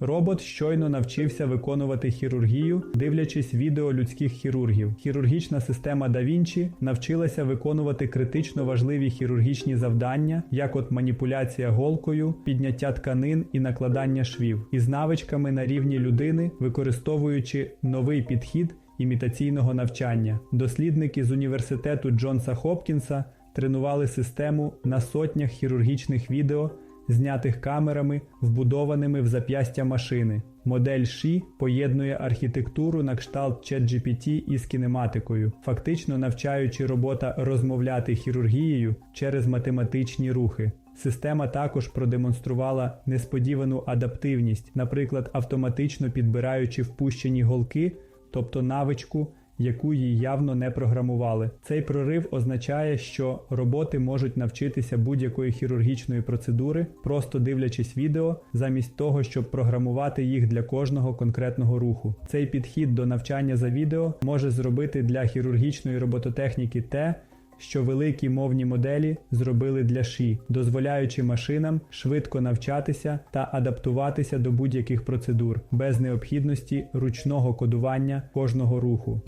Робот щойно навчився виконувати хірургію, дивлячись відео людських хірургів. Хірургічна система Da навчилася виконувати критично важливі хірургічні завдання, як от маніпуляція голкою, підняття тканин і накладання швів, із навичками на рівні людини, використовуючи новий підхід імітаційного навчання. Дослідники з університету Джонса Хопкінса тренували систему на сотнях хірургічних відео, знятих камерами, вбудованими в зап'ястя машини. Модель Ші поєднує архітектуру на кшталт ChatGPT із кінематикою, фактично навчаючи робота розмовляти хірургією через математичні рухи. Система також продемонструвала несподівану адаптивність, наприклад, автоматично підбираючи впущені голки, тобто навичку, яку їй явно не програмували. Цей прорив означає, що роботи можуть навчитися будь-якої хірургічної процедури, просто дивлячись відео, замість того, щоб програмувати їх для кожного конкретного руху. Цей підхід до навчання за відео може зробити для хірургічної робототехніки те, що великі мовні моделі зробили для ШІ, дозволяючи машинам швидко навчатися та адаптуватися до будь-яких процедур без необхідності ручного кодування кожного руху.